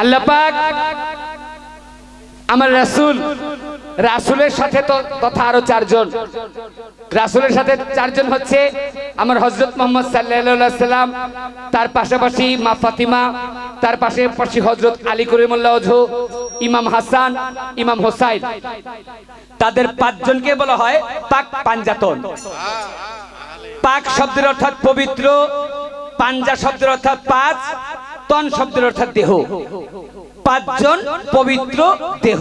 আল্লাহ পাক আমার রাসূল, রাসূলের সাথে তো তথা আরও চারজন। রাসূলের সাথে চারজন হচ্ছে আমার হজরত মুহাম্মদ সাল্লাম তার পাশাপাশি মা ফাতিমা, তার পাশে পাশে হযরত আলী করিমুল্লাহ ইমাম হাসান, ইমাম হোসাইন। তাদের পাঁচজনকে বলা হয় পাক পাঞ্জাতন। পাক শব্দের অর্থাৎ পবিত্র, পাঞ্জা শব্দের অর্থাৎ পাঁচ তন শব্দের অর্থাৎ দেহ। পাঁচজন পবিত্র দেহ।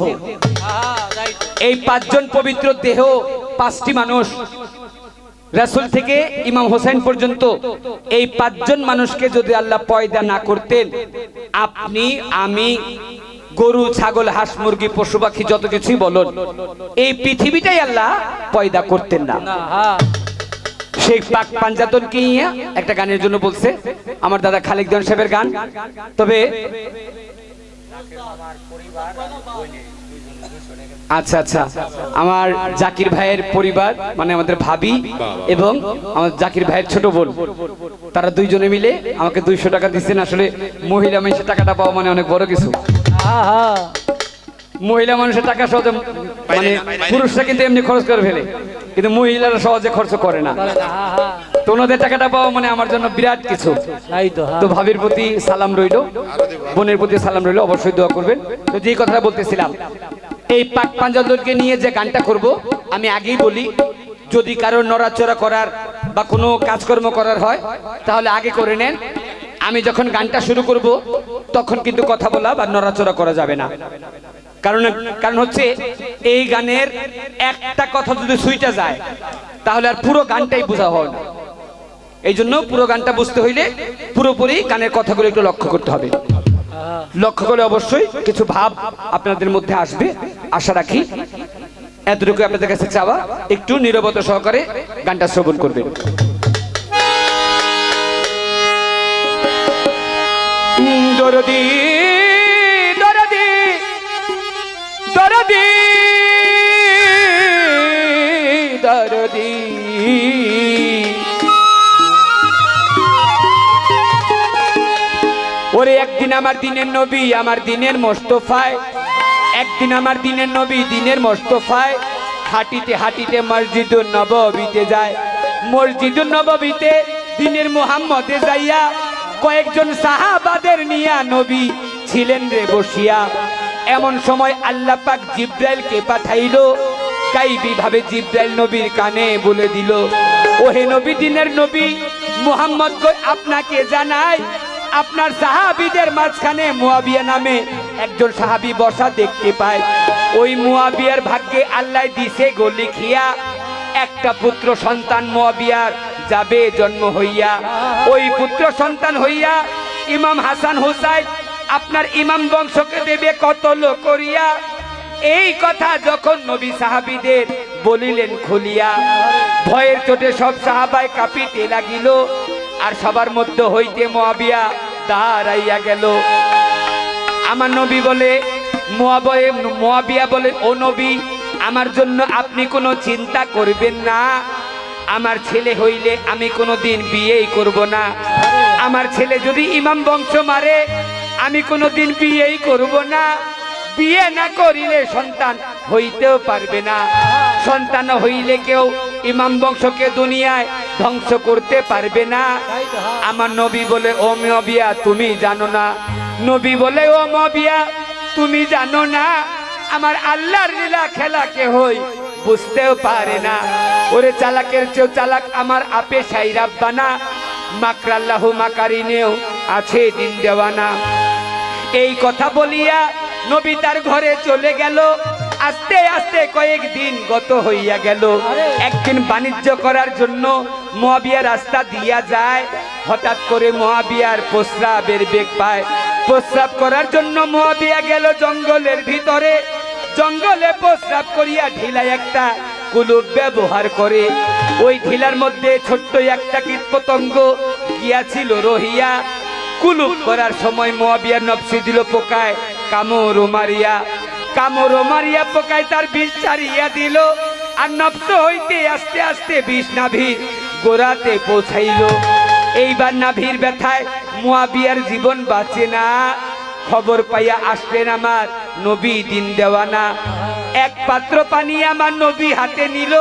এই পাঁচজন পবিত্র দেহ পাঁচটি মানুষ। রাসুল থেকে ইমাম হোসেন পর্যন্ত এই পাঁচজন মানুষকে যদি আল্লাহ পয়দা না করতেন, আপনি, আমি, গরু, ছাগল, হাঁস, মুরগি, পশু পাখি, যত কিছুই বলুন, এই পৃথিবীটাই আল্লাহ পয়দা করতেন না। সেই পাক পাঞ্জাতনকে নিয়ে একটা গানের জন্য বলছে আমার দাদা খালিক জন সাহেবের গান। তবে আচ্ছা আচ্ছা। আমার জাকির ভাইয়ের পরিবার মানে আমাদের ভাবি এবং আমার জাকির ভাইয়ের ছোট বোন তারা দুইজনে মিলে আমাকে দুইশো টাকা দিচ্ছেন। আসলে মহিলা মানুষের টাকাটা পাওয়া মানে অনেক বড় কিছু। মহিলা মানুষের টাকা সহজে মানে পুরুষরা কিন্তু এমনি খরচ করে ফেলে। কিন্তু মহিলারা সহজে খরচ করে না। তো ওনাদের টাকাটা পাওয়া মানে আমার জন্য বিরাট কিছু। তো। তো ভাবির প্রতি সালাম রইল বোনের প্রতি সালাম রইল অবশ্যই দোয়া করবেন। তো যে কথাটা বলতেছিলাম এই পাক পাঞ্জালকে নিয়ে যে গানটা করব আমি আগেই বলি যদি কারও নড়াচড়া করার বা কোনো কাজকর্ম করার হয় তাহলে আগে করে নেন। আমি যখন গানটা শুরু করব তখন কিন্তু কথা বলা বা নড়াচড়া করা যাবে না। কারণ কারণ হচ্ছে এই গানের একটা কথা যদি সুইটা যায়, তাহলে আর পুরো গানটাই বোঝা হয় না। এই জন্য পুরো গানটা বুঝতে হইলে পুরোপুরি গানের কথাগুলো একটু লক্ষ্য করতে হবে। লক্ষ্য করে অবশ্যই কিছু ভাব আপনাদের মধ্যে আসবে। আশা রাখি এতটুকু আপনাদের কাছে চাওয়া, একটু নিরবতা সহকারে গানটা শ্রবণ করবেন। দরদি ওরে, একদিন আমার দিনের নবী, আমার দিনের মোস্তফায়। একদিন আমার দিনের নবী, দিনের মোস্তফায়। হাঁটিতে হাঁটিতে মসজিদুল নববীতে যায়। মসজিদুল নববীতে দিনের মোহাম্মদে যাইয়া কয়েকজন সাহাবাদের নিয়া নবী ছিলেন রে বসিয়া। এমন সময় আল্লাহ পাক জিব্রাইলকে পাঠাইলো কাইবি ভাবে জিব্রাইল নবীর কানে বলে দিল, ওহে নবী, দিনের নবী, মুহাম্মদ আপনাকে জানাই, আপনার সাহাবীদের মাঝখানে মুয়াবিয়া নামে একজন সাহাবী বসা দেখতে পায়। ওই মুয়াবিয়ার ভাগ্যে আল্লাহ দিছে গো লিখিয়া, একটা পুত্র সন্তান মুয়াবিয়ার যাবে জন্ম হইয়া। ওই পুত্র সন্তান হইয়া ইমাম হাসান হুসাইন, আপনার ইমাম বংশকে দেবে কতল করিয়া এই কথা যখন নবী সাহাবিদের বলিলেন খুলিয়া, ভয়ের চোটে সব সাহাবায় কাঁপিতে লাগিল আর সবার মধ্যে হইতে মোয়াবিয়া দাঁড়াইয়া গেল। আমার নবী বলে মোয়াবয়ে মোয়াবিয়া বলে, ও নবী, আমার জন্য আপনি কোনো চিন্তা করবেন না। আমার ছেলে হইলে আমি কোনো দিন বিয়েই করব না। আমার ছেলে যদি ইমাম বংশ মারে, আমি কোনো দিন বিয়েই করব না। বিয়ে না করিলে সন্তান হইতেও পারবে না। সন্তান হইলে কেউ ইমাম বংশকে দুনিয়ায় ধ্বংস করতে পারবে না। আমার নবী বলে, ও মবিয়া, তুমি জানো না। নবী বলে, ও মবিয়া, তুমি জানো না। আমার আল্লাহর লীলা খেলা কে হই বুঝতেও পারে না। ওরে চালাকের চেয়েও চালাক আমার আপে সাই রাব্বানা মাকরাল্লাহু মাকারিনেও আছে দিন দেওয়ানা। এই কথা বলিয়া নবী তার ঘরে চলে গেল। আস্তে আস্তে কয়েকদিন গত হইয়া গেল। একদিন বাণিজ্য করার জন্য মহাবিয়া রাস্তা দিয়া যায়। হঠাৎ করে মহাবিয়ার প্রস্রাবের বেগ পায়। প্রস্রাব করার জন্য মহাবিয়া গেল জঙ্গলের ভিতরে। জঙ্গলে প্রস্রাব করিয়া ঢিলা একটা কুলুপ ব্যবহার করে। ওই ঢিলার মধ্যে ছোট্ট একটা কীট পতঙ্গ গিয়াছিল রহিয়া। কুলুপ করার সময় মহাবিয়ার নবসি দিল পোকায়। কামড় মারিয়া কামড় মারিয়া পোকায় তার বিষ ছাড়িয়া দিল। আর নফস হইতে আস্তে আস্তে বিষ নাভির গোড়াতে পৌঁছাইল। এইবার নাভির ব্যথায় মোয়াবিয়ার জীবন বাঁচে না। খবর পাইয়া আসলেন আমার নবী দিন দেওয়ানা। এক পাত্র পানি আমার নবী হাতে নিল।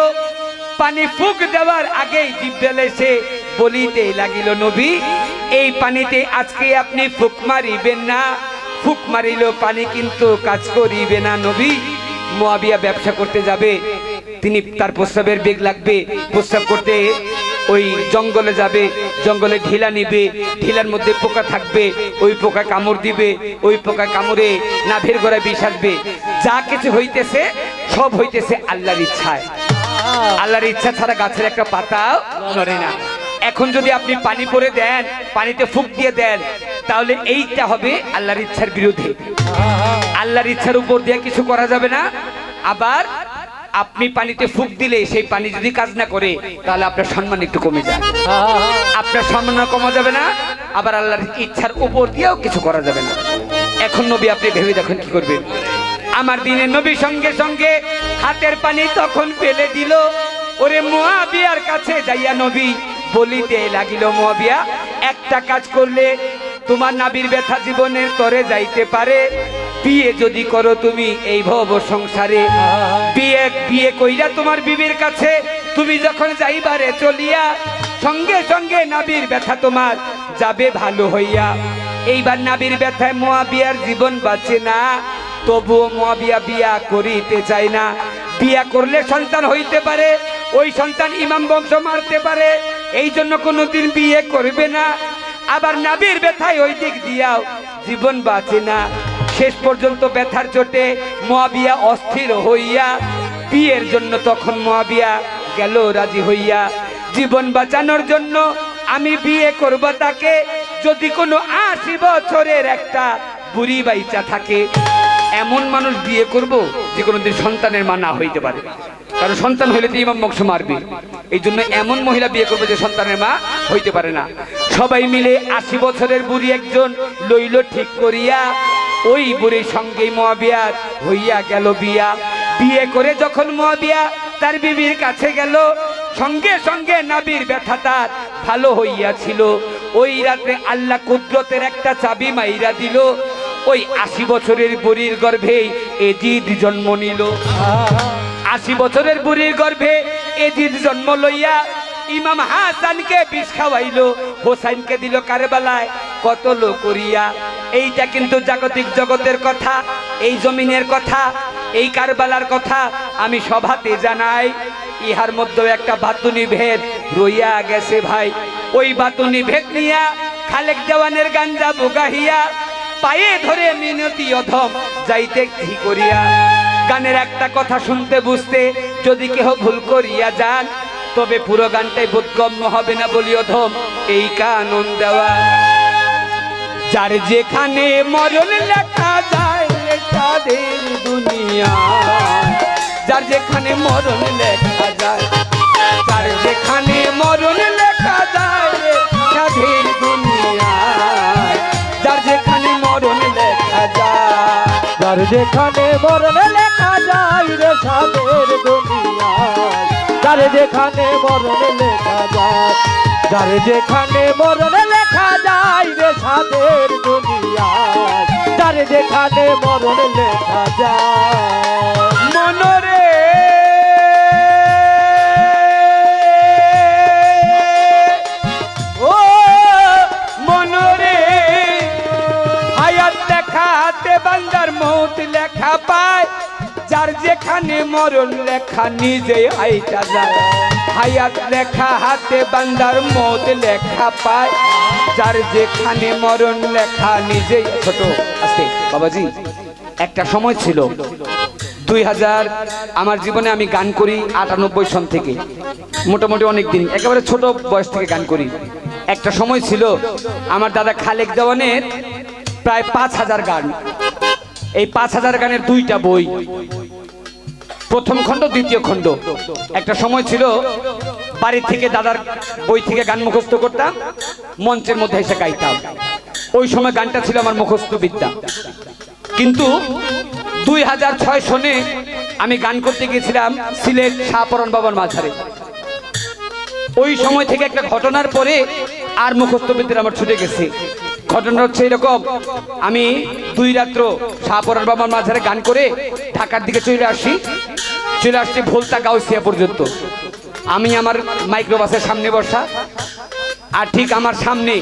পানি ফুক দেওয়ার আগেই জিব্রাইল এসে বলিতে লাগিল, নবী, এই পানিতে আজকে আপনি ফুক মারিবেন না। ফুক মারিল পানি কিন্তু কাজ করিবে না নবী। মোয়াবিয়া ব্যবসা করতে যাবে, তিনি তার প্রস্রাবের বেগ লাগবে, প্রস্রাব করতে ওই জঙ্গলে যাবে, জঙ্গলে ঢিলা নিবে, ঢিলার মধ্যে পোকা থাকবে, ওই পোকা কামড় দিবে, ওই পোকা কামড়ে নাভের গোড়ায় বিষ আসবে। যা কিছু হইতেছে, সব হইতেছে আল্লাহর ইচ্ছায়। আল্লাহর ইচ্ছা ছাড়া গাছের একটা পাতাও নড়ে না। এখন যদি আপনি পানি পরে দেন, পানিতে ফুক দিয়ে দেন তাহলে এইটা হবে আল্লাহর ইচ্ছার বিরুদ্ধে। আল্লাহর ইচ্ছার উপর দিয়ে কিছু করা যাবে না। আবার আপনি পানিতে ফুক দিলে সেই পানি যদি কাজ না করে, তাহলে আপনার সম্মান একটু কমে যায় আপনার সম্মান কমা যাবে না। আবার আল্লাহর ইচ্ছার উপর দিয়েও কিছু করা যাবে না। এখন নবী, আপনি ভেবে দেখেন কি করবেন? আমার দিনে নবী সঙ্গে সঙ্গে হাতের পানি তখন ফেলে দিল। ওরে মোয়াবিয়ার কাছে যাইয়া নবী বলিতে লাগিল, মোয়াবিয়া, একটা কাজ করলে তোমার নাবির ব্যথা জীবনের তরে যাইতে পারে। বিয়ে যদি করো তুমি এই ভব সংসারে। বিয়ে বিয়ে কইরা তোমার বিবির কাছে তুমি যখন যাইবারে চলিয়া, সঙ্গে সঙ্গে নাবির ব্যথা তোমার যাবে ভালো হইয়া। এইবার নাবির ব্যথায় মোয়াবিয়ার জীবন বাঁচে না, তবুও মোয়াবিয়া বিয়া করিতে চায় না। বিয়া করলে সন্তান হইতে পারে, ওই সন্তান ইমাম বংশ মারতে পারে এই জন্য কোনোদিন বিয়ে করবে না। আবার নাবির ব্যথায় ওই দিক দিয়াও জীবন বাঁচে না। শেষ পর্যন্ত ব্যথার চোটে মোয়াবিয়া অস্থির হইয়া বিয়ের জন্য তখন মোয়াবিয়া গেল রাজি হইয়া। জীবন বাঁচানোর জন্য আমি বিয়ে করব তাকে, যদি কোনো আশি বছরের একটা বুড়ি বাইচা থাকে। এমন মানুষ বিয়ে করব যে কোনোদিন সন্তানের মা না হইতে পারে। কারণ সন্তান হইলে তো ইমাম বংশ মারবে। এই জন্য এমন মহিলা বিয়ে করবে যে সন্তানের মা হইতে পারে না। সবাই মিলে আশি বছরের বুড়ি একজন লইল ঠিক করিয়া, ওই বুড়ির সঙ্গেই মহাবিয়ার হইয়া গেল বিয়া। বিয়ে করে যখন মহাবিয়া তার বিবির কাছে গেল, সঙ্গে সঙ্গে নাবির ব্যথা তার ভালো হইয়াছিল। ওই রাতে আল্লাহ কুদরতের একটা চাবি মাইরা দিল, ওই আশি বছরের বুড়ির গর্ভে এজিদ জন্ম নিল। আশি বছরের বুড়ির গর্ভে এজিদ জন্ম লইয়া ইমাম হাসানকে বিষ খাওয়াইলো, হোসাইনকে দিল কারবালায়। কত লোক করিয়া এইটা কিন্তু জাগতিক জগতের কথা, এই জমিনের কথা, এই কারবালার কথা আমি সভাতে জানাই। ইহার মধ্যে একটা বাতুনি ভেদ রইয়া গেছে ভাই। ওই বাতুনি ভেদ নিয়া খালেক দেওয়ানের গাঞ্জা বুগাহিয়া পায়ে ধরে মিনতি অধম যাইতে কি করিয়া? গানের একটা কথা শুনতে বুঝতে যদি কেহ ভুল করিয়া যান তবে পুরো গানটাই বোধগম্য হবে না বলি অধম এই কানন দেওয়া। যার যেখানে মরণ লেখা যায় দুনিয়া। যার যেখানে মরণ লেখা যায়, যার যেখানে মরণ লেখা যায় দুনিয়া। যার যেখানে মরণ লেখা যায়, যার যেখানে মরণ লেখা যায় রে সাদের দুনিয়ায় যার যেখানে মরণ লেখা যায়, যার যেখানে মরণ লেখা যায় রে সাদের যেখানে লেখা যায়। মরণ লেখা নিজে আইটা যায়। হায়াত লেখা হাতে বান্দার মৌত লেখা পায়। যার যেখানে মরণ লেখা নিজেই ছোট। আস্তে, বাবাজি, একটা সময় ছিল। দুই হাজার, আমার জীবনে আমি গান করি আটানব্বই সন থেকে। মোটামুটি অনেক দিন একেবারে ছোট বয়স থেকে গান করি। একটা সময় ছিল, আমার দাদা খালেক দেওয়ানের প্রায় পাঁচ হাজার গান। এই পাঁচ হাজার গানের দুইটা বই। প্রথম খণ্ড, দ্বিতীয় খণ্ড। একটা সময় ছিল বাড়ি থেকে দাদার বই থেকে গান মুখস্থ করতাম, মঞ্চের মধ্যে এসে গাইতাম। ওই সময় গানটা ছিল আমার মুখস্থ বিদ্যা কিন্তু দুই হাজার ছয় সনে আমি গান করতে গিয়েছিলাম সিলেট শাহপরণ বাবার মাঝারে। ওই সময় থেকে একটা ঘটনার পরে আর মুখস্থ বিদ্যার আমার ছুটে গেছে। ঘটনা হচ্ছে এরকম। আমি দুই রাত্র শাহপরার বাবার মাঝারে গান করে ঢাকার দিকে চলে আসি। চলে আসছি ভোলতা গাউসিয়া পর্যন্ত। আমি আমার মাইক্রোবাসের সামনে বসা। আর ঠিক আমার সামনে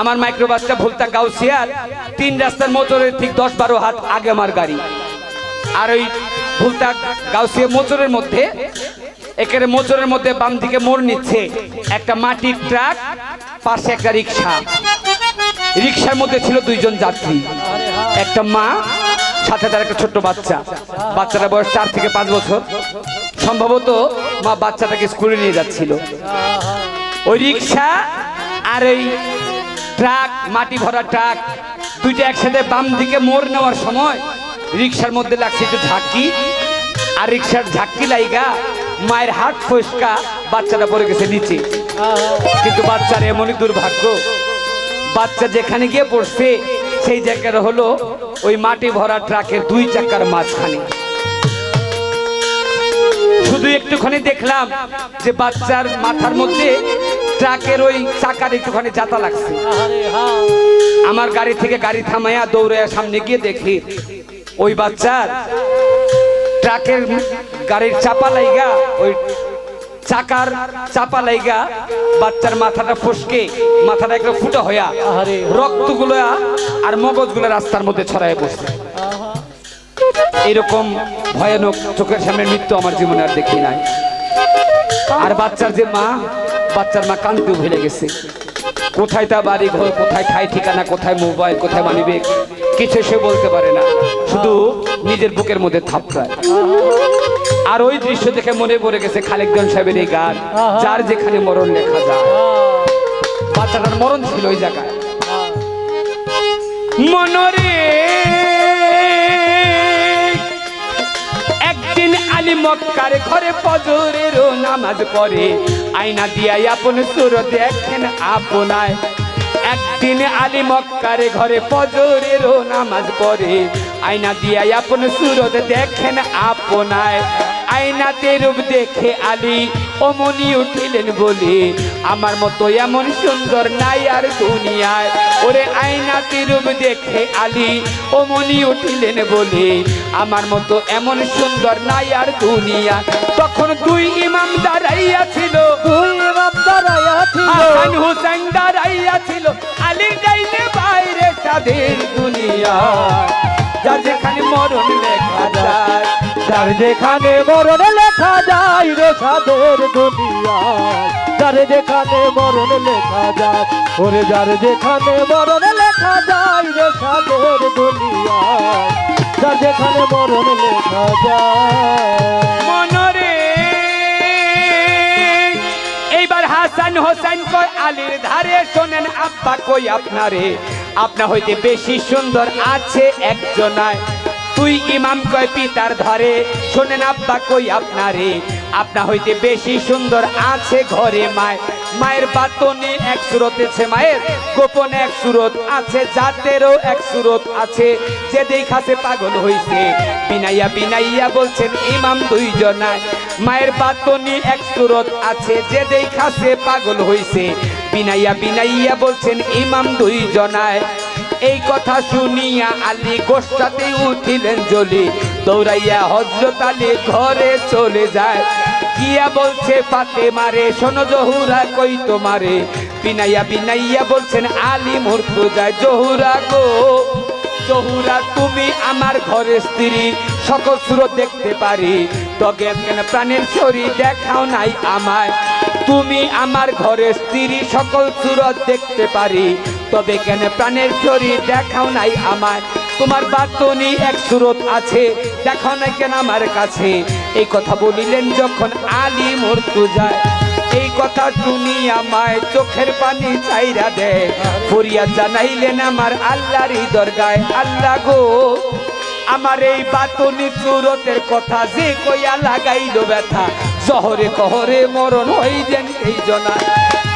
আমার মাইক্রোবাসটা ভুলতা গাউসিয়ার তিন রাস্তার মোটরের ঠিক দশ বারো হাত আগে আমার গাড়ি। আর ওই ভুলতা গাউসিয়া মোচরের মধ্যে, একেবারে মোচরের মধ্যে বাম দিকে মোড় নিচ্ছে একটা মাটির ট্রাক, পাশে একটা রিক্সা। রিক্সার মধ্যে ছিল দুইজন যাত্রী। একটা মা, সাথে তার একটা ছোট্ট বাচ্চা। বাচ্চাটা বয়স চার থেকে পাঁচ বছর। সম্ভবত মা বাচ্চাটাকে স্কুলে নিয়ে যাচ্ছিল। ওই রিক্সা আর এই ট্রাক, মাটি ভরা ট্রাক, দুইটা একসাথে বাম দিকে মোড় নেওয়ার সময় রিক্সার মধ্যে লাগছে একটু ঝাঁকি। আর রিক্সার ঝাঁকি লাইগা মায়ের হাত ফসকা বাচ্চাটা পড়ে গেছে নিচে। কিন্তু বাচ্চার এমনই দুর্ভাগ্য বাচ্চা যেখানে গিয়ে পড়ছে সেই জায়গাটা হলো ওই মাটি ভরা ট্রাকের দুই চাকার মাঝখানে। শুধু একটুখানি দেখলাম যে বাচ্চার মাথার মধ্যে ট্রাকের ওই চাকার একটুখানি জাতা লাগছে। আমার গাড়ি থেকে গাড়ি থামাইয়া দৌড়াইয়া সামনে গিয়ে দেখি, ওই বাচ্চার ট্রাকের গাড়ির চাপা লাইগা ওই চাকার চাপা লাইগা বাচ্চার মাথাটা ফসকে মাথাটা একটা ফুটা হইয়া। রক্তগুলো আর মগজগুলো রাস্তার মধ্যে ছড়ায় বসছে এরকম ভয়ানক চোখের সামনে মৃত্যু আমার জীবনে আর দেখি নাই। আর বাচ্চার যে মা বাচ্চার মা কান্দতেও ভুলে গেছে। কোথায় তা বাড়ি ঘর কোথায় ঠাই ঠিকানা কোথায় মোবাইল কোথায় মানিবে কিছু সে বলতে পারে না। শুধু নিজের বুকের মধ্যে থাপড়ায়। আর ওই দৃশ্য দেখে মনে পড়ে গেছে খালেকজন সাহেবের এই গান, যার যেখানে মরণ লেখা যায়। বাচ্চাটার মরণ ছিল ওই জায়গায়। মনরে একদিন আলী মক্কার ঘরে ফজরের নামাজ পড়ে, আয়না দিয়া আপন সুর দেখেন আপনায়। একদিন আলী মক্কার ঘরে ফজরের নামাজ পড়ে, আয়না দিয়া আপন সুরত দেখেন আপনায়। আয়নাতে রূপ দেখে আলী অমনি উঠিলেন বলে আমার মতো এমন সুন্দর নাই আর দুনিয়ায়। ওরে আয়নাতে রূপ দেখে আলী অমনি উঠিলেন বলে আমার মতো এমন সুন্দর নাই আর দুনিয়া তখন দুই ইমাম দাঁড়াইয়া ছিল। তুই ইমাম দাঁড়াইয়া ছিল। হাসান হুসেন দাঁড়াইয়া ছিল। আলীর ডাইনে বাইরে তাদের দুনিয়া যার যেখানে মরণ লেখা যায়। যার যেখানে মরণ লেখা যায় রে সাদের দুনিয়ায়, যার যেখানে মরণ লেখা যায়, ওরে যার যেখানে মরণ লেখা যায় রে সাদের দুনিয়ায়, যার যেখানে মরণ লেখা যায়। মনরে, এইবার হাসান হোসেন কই আলীর ধারে, শোনেন আব্বা কই আপনারে, আপনা হইতে বেশি সুন্দর আছে একজনায়। তুই ইমাম কয় পিতার ধরে। শোনেন আব্বা কই আপনারে। আপনা হইতে বেশি সুন্দর আছে ঘরে মায়। মায়ের বাতনে এক সুরত আছে মায়ের, গোপন এক সুরত আছে, জাতেরও এক সুরত আছে। যে দেখাছে পাগল হইছে। বিনাইয়া বিনাইয়া বলছেন ইমাম দুইজনায়। মায়ের বাতনি এক সুরত আছে, যে দেখাছে পাগল হইছে। বিনাইয়া বিনাইয়া বলছেন ইমাম দুইজনায়। এই কথা শুনিয়া আলী গোষ্ঠাতে উঠিলেন জলি দৌড়াইয়া হজরত আলী ঘরে চলে যায়। গিয়া বলছে পাতে মারে শোনো জহুরা কই তোমারে? বিনাইয়া বিনাইয়া বলছেন, আলী মূর্ত যায় জহুরা গো। জহুরা, তুমি আমার ঘরের স্ত্রী, সকল সুরত দেখতে পারি। তবে কেন প্রাণের শরীর দেখাও নাই আমায়। তুমি আমার ঘরের স্ত্রী, সকল সুরত দেখতে পারি। তবে কেন প্রাণের শরীর দেখাও নাই আমায়? তোমার বাতনি এক সুরত আছে, দেখাও নাই কেন আমার কাছে? এই কথা বলিলেন যখন আলী মরতু যায়। এই কথা শুনি আমায় চোখের পানি চাইরা দেয়। ফরিয়া জানাইলেন আমার আল্লাহর দরগায়, আল্লাহ গো, আমার এই বাতনি সুরতের কথা যে কইয়া লাগাইল ব্যথা শহরে কহরে মরণ হই যেন এই জনা।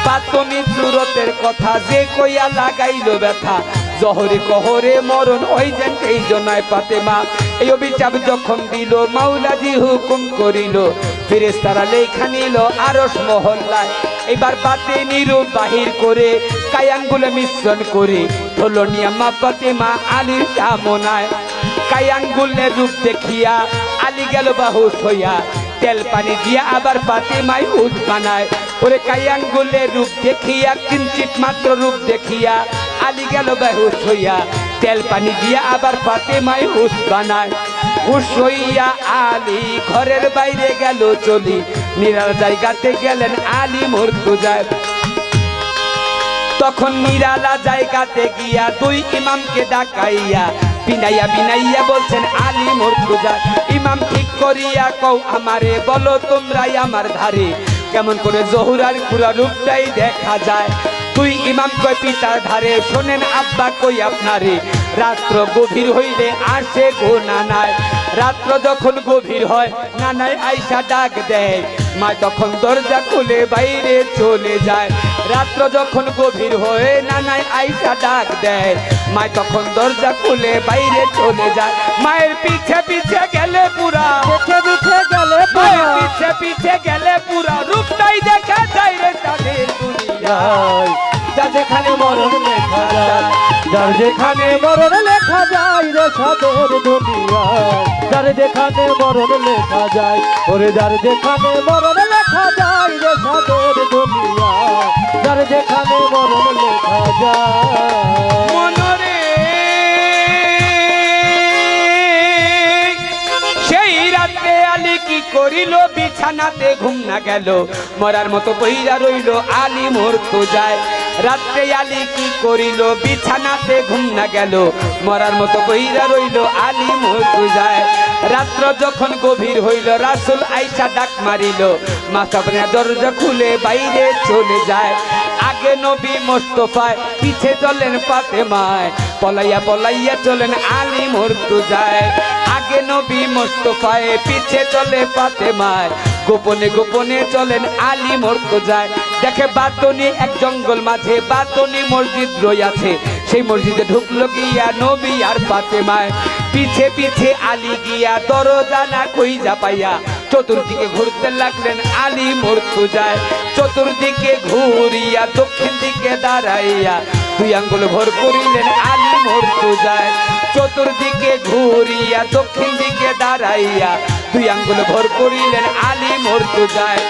বাতনি সুরতের কথা যে কইয়া লাগাইল ব্যথা। জহরে কহরে মরণ ওই যেন এই জনায় পাতে মা এই অভিচাপ যখন দিল, মাওলাজি হুকুম করিল। ফিরেস তারা লেখা নিল আরস মহল্লায়। এবার বাতে নিরূপ বাহির করে, কায়াঙ্গুলে মিশ্রণ করে। ধরলো নিয়ে মা ফাতেমা আলীর সামনায় কায়াঙ্গুলের রূপ দেখিয়া আলি গেল বাহু হইয়া। তেল পানি দিয়া আবার ফাতেমাই হুদ বানায়। ওরে কায়াঙ্গুলের রূপ দেখিয়া, কিঞ্চিত মাত্র রূপ দেখিয়া, আলী গেল বাহুস হইয়া। তেল পানি দিয়া আবার ফাতেমাই হুস বানায়। আলী ঘরের বাইরে গেল চলি। নিরাল জায়গাতে গেলেন আলী তখন নিরালা জায়গাতে গিয়া দুই ইমামকে ডাকাইয়া, বিনাইয়া বিনাইয়া বলছেন, আলী মর্তুজা ইমাম করিয়া কও আমারে, বলো তোমরাই আমার ধারে। কেমন করে জহুরার পুরা রূপটাই দেখা যায়। তুই ইমাম কয় পিতার ধারে, শোনেন আব্বা কই আপনারে। রাত্র গভীর হইলে আসে গো নানায়। রাত্র যখন গভীর হয়, নানায় আইসা ডাক দেয়। মা তখন দরজা খুলে বাইরে চলে যায়। রাত্র যখন গভীর হয়ে নানায় আইসা ডাক দেয় মা তখন দরজা খুলে বাইরে চলে যায়। মায়ের পিছে পিছে গেলে পুরা পিছে পিছে গেলে মায়ের পিছে পিছে গেলে পুরা রূপটাই দেখা যায় রে তাদের দুনিয়ায়। যার যেখানে মরণ লেখা যায় রে সাদের দুনিয়ায় যার যেখানে মরণ লেখা যায়, ওরে যার যেখানে মরণ লেখা যায় রে সাদের দুনিয়ায় যার যেখানে মরণ লেখা যায়। মনরে সেই রাতে আলী কি করিল? বিছানাতে ঘুম না গেল। মরার মতো বইরা রইল আলি মরতো যায়। রাত্রে আলী কি করিল? বিছানাতে ঘুম না গেল। মরার মতো বইরা রইল, আলী মরতো যায় রাত্র যখন গভীর হইল, রাসুল আইসা ডাক মারিল মাসাবনে দরজা খুলে বাইরে চলে যায়। আগে নবী মোস্তফায়, পিছে চলেন ফাতেমায়, পলাইয়া পলাইয়া চলেন আলী মরতু যায় আগে নবী মোস্তফায়, পিছে চলে ফাতেমায়, গোপনে গোপনে চলেন আলী মরতু যায় দেখে বাতনি এক জঙ্গল মাঝে বাতনি মসজিদ রইয়াছে। সেই মসজিদে ঢুকলো গিয়া নবী আর ফাতেমায়। পিছে পিছে আলী গিয়া দরজা না কই যা পাইয়া চতুর্দিকে ঘুরতে লাগলেন আলী মরতু যায় চতুর্দিকে ঘুরিয়া দক্ষিণ দিকে দাঁড়াইয়া দুই আঙ্গুল ভর করিলেন আলী মরতু যায় চতুর্দিকে ঘুরিয়া দক্ষিণ দিকে দাঁড়াইয়া দুই আঙ্গুল ভর করিলেন আলী মরতু যায়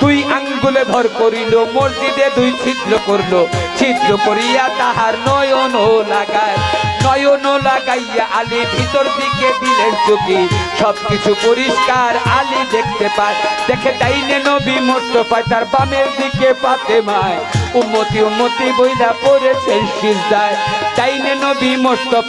দুই আঙ্গুলে ভর করিল, মসজিদে দুই ছিদ্র করল। ছিদ্র করিয়া তাহার নয়ন লাগায় নয়ন লাগাইয়া আলী ভিতর দিকে দিলেন চুকি সবকিছু পরিষ্কার আলী দেখতে পায়, দেখে ডাইনে নবী মরতে পায়, তার বামের দিকে পাতে মায়। উম্মতি উন্মতি বইলা পড়েছেন সিজদায় ডাইনে নবী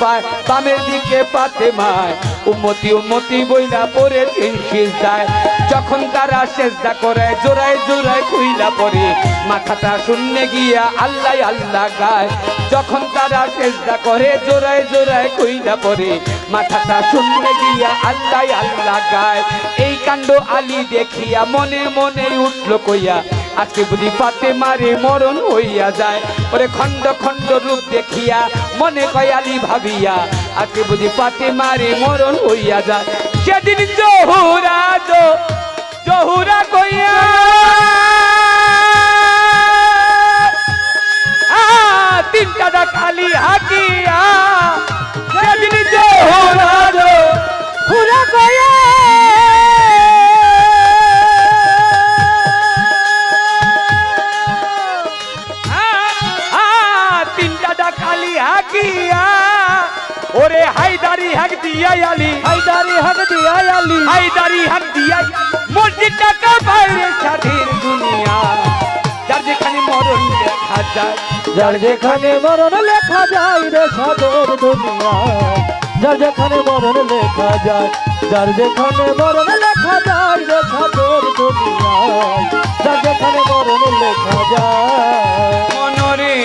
পায়, বামের দিকে পাতে মায়। উম্মতি উম্মতি বইলা পড়েছেন সিজদায় যখন তারা সেজদা করে, জোড়ায় জোড়ায় খুইলা পরে মাথাটা শূন্যে গিয়া আল্লাহ আল্লাহ গায়। যখন তারা সেজদা করে, জোড়ায় জোড়ায় কইলা পরে মাথাটা শুনলে গিয়া আল্লাহ আল্লাহ গায়। এই কাণ্ড আলী দেখিয়া মনে মনে উঠল কইয়া, আজকে বুঝি পাতে মারে মরণ হইয়া যায়, ওরে খণ্ড খণ্ড রূপ দেখিয়া মনে কয় আলী ভাবিয়া আজকে বুঝি পাতে মারে মরণ হইয়া যায়। সেদিন জহুরা জো জহুরা কইয়া তিনটা দা খালি হাকিয়া ওরে হায়দারি হাক দিয়া আলী। হায়দারি হক দিয়া আলী। হায়দারি হাক দিয়া মসজিদটা কা বাইরে স্বাধীন দুনিয়া? যার যেখানে মরণ দেখা যায়। যার যেখানে মরণ লেখা যায় রে সাদের দুনিয়ায় যার যেখানে মরণ লেখা যায় যার যেখানে মরণ লেখা যায় রে সাদের দুনিয়ায় যার যেখানে মরণ লেখা যায়। মনরে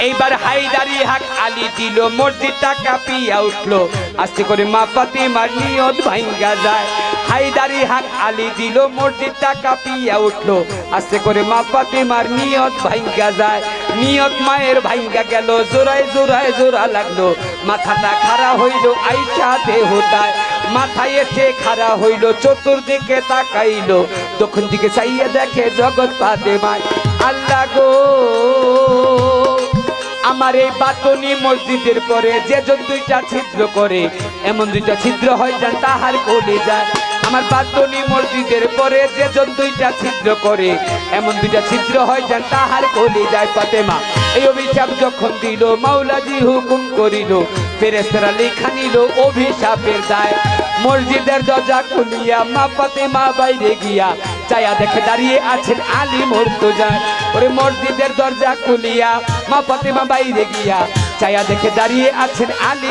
এইবার হায়দারি হাক আলী দিল, মসজিদটা কাঁপিয়া উঠল। আস্তে করে মা ফাতিমার নিয়ত ভাঙ্গা যায়। হায়দারি হাক আলী দিল, মসজিদটা কাঁপিয়া উঠল। আস্তে করে মা ফাতিমার নিয়ত ভাঙ্গা যায়। নিয়ত মায়ের ভাঙ্গা গেল, জোড়ায় জোড়ায় জোড়া লাগল। মাথাটা খাড়া হইল, আইসা দেহটায়। মাথায় এসে খাড়া হইল, চতুর্দিকে তাকাইলো। দক্ষিণ দিকে চাইয়া দেখে জগৎ পাতে মায় আল্লাহ গো। আমার এই বাতনি মসজিদের পরে যে জন দুইটা ছিদ্র করে, এমন দুইটা ছিদ্র হয় যান, তাহার কোলে যায়। আমার বাতনি মসজিদের পরে যে জন দুইটা ছিদ্র করে, এমন দুইটা ছিদ্র হয় যান, তাহার কোলে যায় ফাতেমা। এই অভিশাপ যখন দিল, মাওলাজি হুকুম করিল ফেরেস্তারা লেখা নিল, অভিশাপের দায়। মসজিদের দরজা খুলিয়া মা ফাতেমা বাইরে গিয়া চায়া দেখে দাঁড়িয়ে আছেন আলী যায় ওরে মসজিদের দরজা খুলিয়া মা ফাতেমা বাইরে গিয়া চায়া দেখে দাঁড়িয়ে আছেন আলী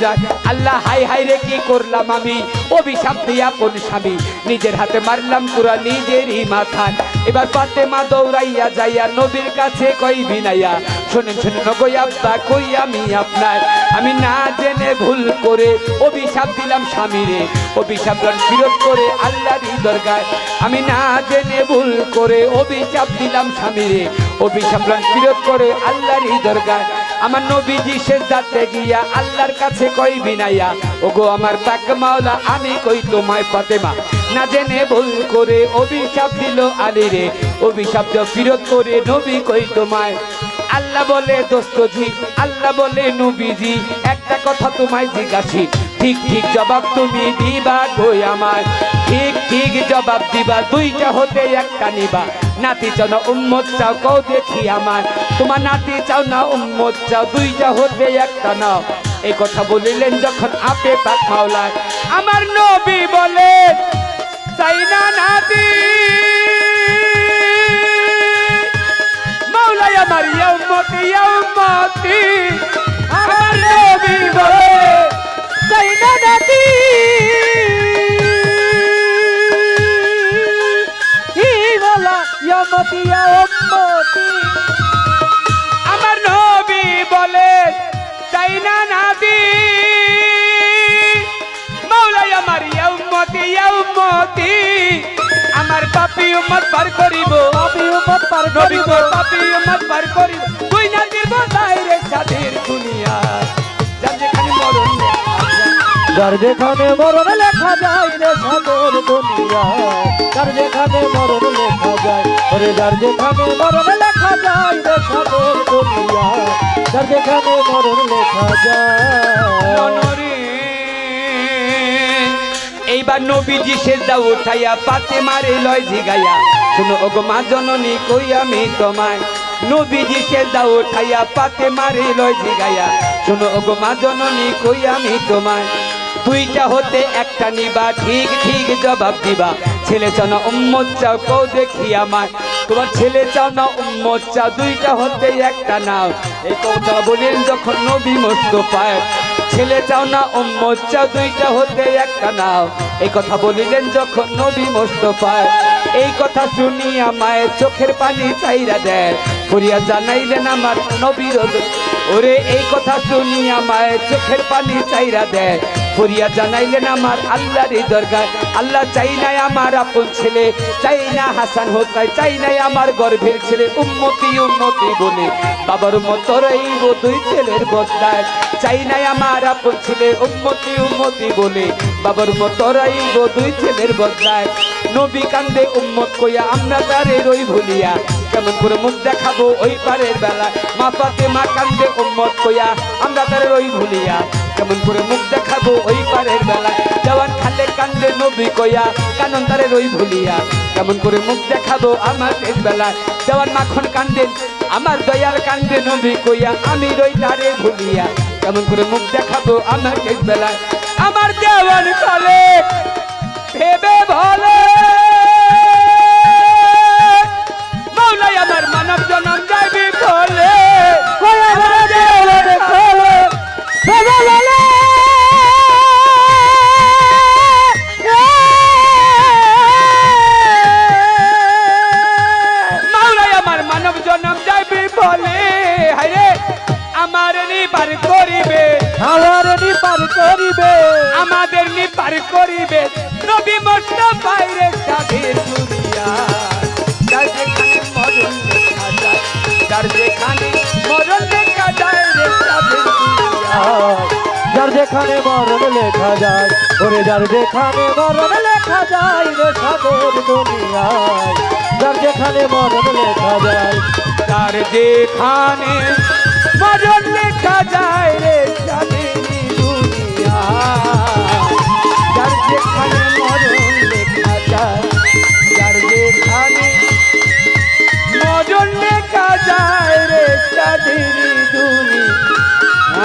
যায় আল্লাহ, হাই হাই রে, কি করলাম আমি? অভিশাপ দিয়া কোন স্বামী। নিজের হাতে মারলাম পুরা নিজেরই মাথায় এবার পাতে মা দৌড়াইয়া যাইয়া নবীর কাছে কই বিনাইয়া? শোনেন শোনেন কই আব্বা, কই আমি আপনার? আমি না জেনে ভুল করে অভিশাপ দিলাম স্বামীরে। অভিশাপ বিরোধ করে আল্লাহরই দরকার আমি না জেনে ভুল করে অভিশাপ দিলাম স্বামীরে। অভিশাপ বিরোধ করে আল্লাহরই দরগায়। আমার নবীজি দাঁতে গিয়া আল্লাহর কাছে কই বিনাইয়া, ওগো আমার পাক মাওলা, আমি কই তোমায় ফাতেমা? না জেনে ভুল করে অভিশাপ দিল আলী রে, অভিশাপ ফিরত করে নবী কই তোমায়? আল্লাহ বলে দোস্তজি আল্লাহ বলে, নবীজি, একটা কথা তোমায় জিজ্ঞাসি, ঠিক ঠিক জবাব তুমি দিবা গই আমায়? ঠিক ঠিক জবাব দিবা, দুইটা হতে একটা নিবা। নাতি চাও না, উম্মত চাও, কও দেখি আমার। তোমার নাতি চাও না, উম্মত চাও দুইটা হতে একটা নাও। এই কথা বলিলেন যখন আপে পাক মাওলায়। আমার নবী বলে চাই না নাতি। মাওলাই আমার ইয়াউমতি ইয়াউমতি আমার নবী বলে চাই না নাতি। আমার নবী বলে চাই না নাতি? মাওলাই আমার ইয়াউমতি ইয়াউমতি আমার পাপি উম্মত পার করিব। পাপি উম্মত পার করিব। পাপি উম্মত পার করিব। তুই না দিব যার যেখানে মরণ লেখা যায় রে সাদের দুনিয়া, যার যেখানে মরণ লেখা যায়, ওরে যার যেখানে মরণ লেখা যায় রে সাদের দুনিয়া, যার যেখানে মরণ লেখা যায়। এইবার নবীজি সেজদা উঠাইয়া পাতে মারে লয় জিগাইয়া, শুনো ওগো মা জননী, কই আমি তোমায়? নবীজি সেজদা উঠাইয়া পাতে মারে লয় জিগাইয়া, শুনো ওগো মা জননী, কই আমি তোমায়? দুইটা হতে একটা নিবা, ঠিক ঠিক জবাব দিবা। ছেলে চাও না উম্মত চাও, কও দেখি আমার। তোমার ছেলে চাও না উম্মত চাও, দুইটা হতে একটা নাও। এই কথা বলেন যখন নবী মোস্তফায় ছেলে চাও না উম্মত চাও, দুইটা হতে একটা নাও। এই কথা বলিলেন যখন নবী মোস্তফায় এই কথা শুনিয়া মায়ের চোখের পানি চাইরা দেয়। ফরিয়া জানাইলেন আমার নবীর ওরে, এই কথা শুনিয়া মায়ের চোখের পানি চাইরা দেয়। ফরিয়া জানাইলেন আমার আল্লাহরই দরকার আল্লাহ চাই নাই আমার আপন ছেলে, চাই না হাসান হোসাই চাই নাই আমার গর্ভের ছেলে উন্মতি উম্মতি বলে। বাবার মতো রইব দুই ছেলের বদলায়। চাই নাই আমার আপন ছেলে, উম্মতি উম্মতি বলে। বাবার মতো রইব দুই ছেলের বদলায়। নবী কান্দে উম্মত কইয়া, আমরা তারে রই ভুলিয়া। কেমন করে মুখ দেখাবো ওই পারের বেলা মা পাতে মা কান্দে উম্মত কইয়া, আমরা তারে রই ভুলিয়া। কেমন করে মুখ দেখাবো ওই পারের বেলায়? জওয়ান খালে কান্দে নবী কইয়া, কানন তারে রই ভুলিয়া। কেমন করে মুখ দেখাবো আমার শেষ বেলায়? জওয়ান মাখন কান্দেন, আমার দয়াল কান্দে নবী কইয়া, আমি রই তারে ভুলিয়া। কেমন করে মুখ দেখাবো আমার শেষ বেলায়? আমার দেওয়ান কালে ভেবে ভালো মাওলাই আমার মানব জনম যাইবি বলে। আমার নিপার করিবে। আমাদের নিবার করিবে। নবী মোস্তফাই রে সাধের দুনিয়া। যার যেখানে মরণ লেখা যায় যার যেখানে মরণ লেখা যায় রে সাধের দুনিয়া। যার যেখানে মরণ লেখা যায় ওরে যার যেখানে মরণ লেখা যায় রে সাদের দুনিয়ায়। যার যেখানে মরণ লেখা যায় তার যেখানে মরণ লেখা যায় রে যার যেখানে মরণ লেখা যায় যার যেখানে মরণ লেখা চাঁদেরি দুনিয়া